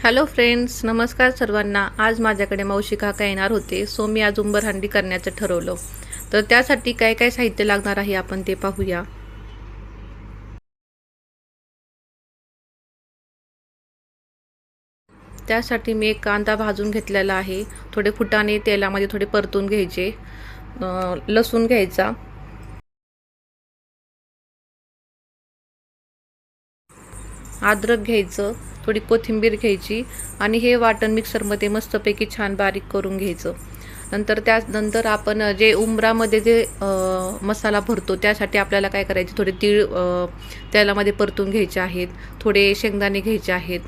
Hello friends नमस्कार सर्वांना. आज माझ्याकडे मावशी काका येणार होते. सो मी आज उंबरहंडी करण्याचं ठरवलं. तर त्यासाठी काय काय साहित्य लागणार आहे आपण ते पाहूया. त्यासाठी मी एक कांदा भाजून घेतलेला आहे. थोडे फुटाने तेलामध्ये थोडे परतून घ्यायचे. लसूण घ्यायचा. अद्रक घ्यायचं. थोडी कोथिंबीर घ्यायची आणि हे वाटण मिक्सरमध्ये मस्तपैकी छान बारीक करून घ्यायचं. नंतर त्यानंतर आपण जे उंबरामध्ये जे मसाला भरतो त्यासाठी आपल्याला काय करायचे थोडे तीळ तेलामध्ये परतून घ्यायचे आहेत थोडे शेंगदाणे घ्यायचे आहेत.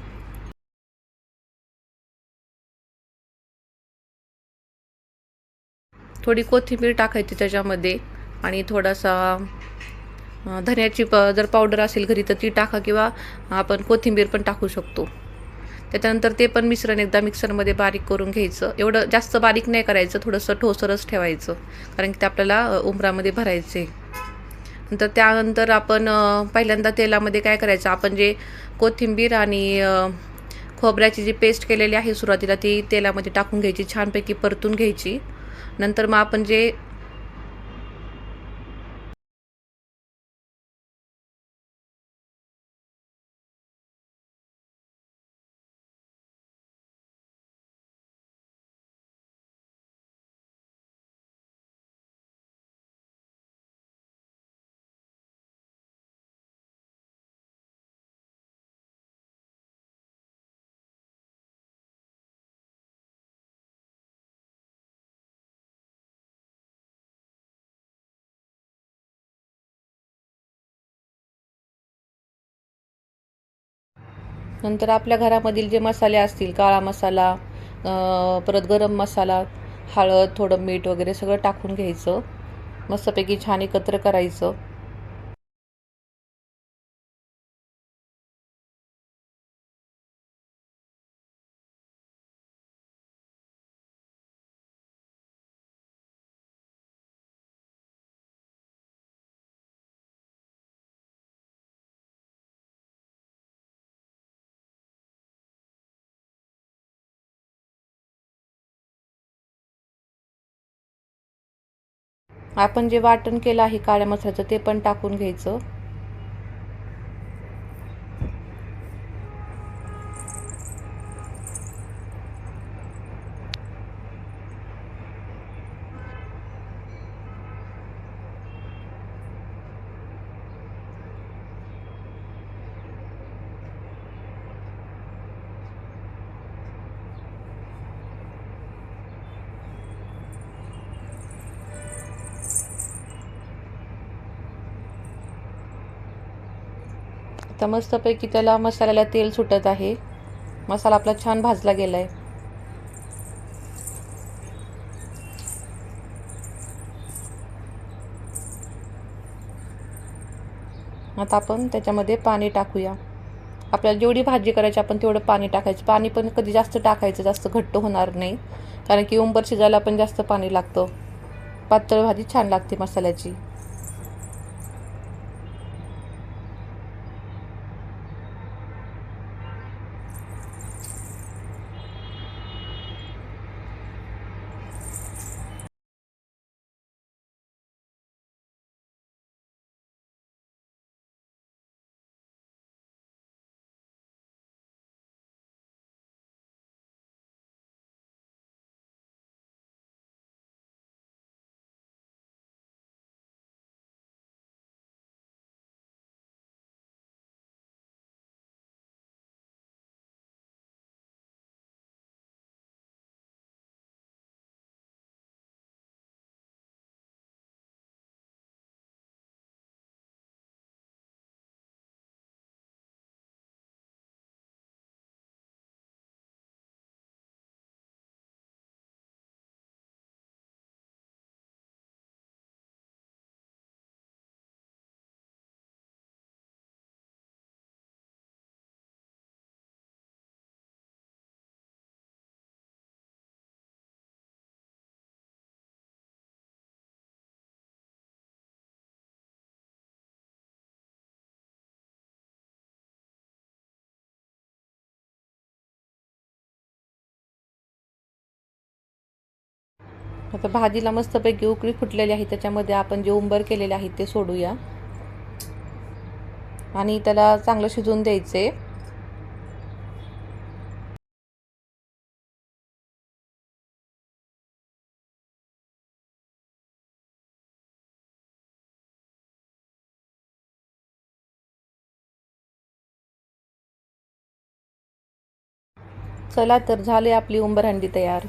थोडी कोथिंबीर टाकायची त्याच्यामध्ये आणि थोडासा धन्याची प जर पावडर असेल घरी तर ती टाका किंवा आपण कोथिंबीर पण टाकू शकतो. त्याच्यानंतर ते पण मिश्रण एकदा मिक्सरमध्ये बारीक करून घ्यायचं. एवढं जास्त बारीक नाही करायचं थोडंसं ठोसरच ठेवायचं कारण की ते आपल्याला उमरामध्ये उंबरामध्ये भरायचे. नंतर त्यानंतर आपण पहिल्यांदा तेलामध्ये काय करायचं आपण जे कोथिंबीर आणि खोबऱ्याची जी पेस्ट केलेली आहे सुरुवातीला ती तेलामध्ये टाकून घ्यायची छानपैकी परतून घ्यायची. नंतर मग आपण जे नंतर आपल्या घरामधील जे मसाले असतील काळा मसाला परत गरम मसाला हळद थोडं मीठ वगैरे सगळं टाकून घ्यायचं. मस्तपैकी छान एकत्र करायचं. आपण जे वाटण केलं आहे काळ्या मसाल्याचं ते पण टाकून घ्यायचं. आता मस्तपैकी त्याला मसाल्याला तेल सुटत आहे. मसाला आपला छान भाजला गेला आहे आता आपण त्याच्यामध्ये पाणी टाकूया. आपल्याला जेवढी भाजी करायची आपण तेवढं पाणी टाकायचं. पाणी पण कधी जास्त टाकायचं जास्त घट्ट होणार नाही. कारण की उंबर शिजायला पण जास्त पाणी लागतं. पातळ भाजी छान लागते मसाल्याची. आता भाजीला मस्तपैकी उकळी फुटलेली आहे त्याच्यामध्ये आपण जे उंबर केलेले आहेत ते सोडूया. आणि त्याला चांगलं शिजवून द्यायचे. चला तर झाले आपली उंबरहंडी तयार.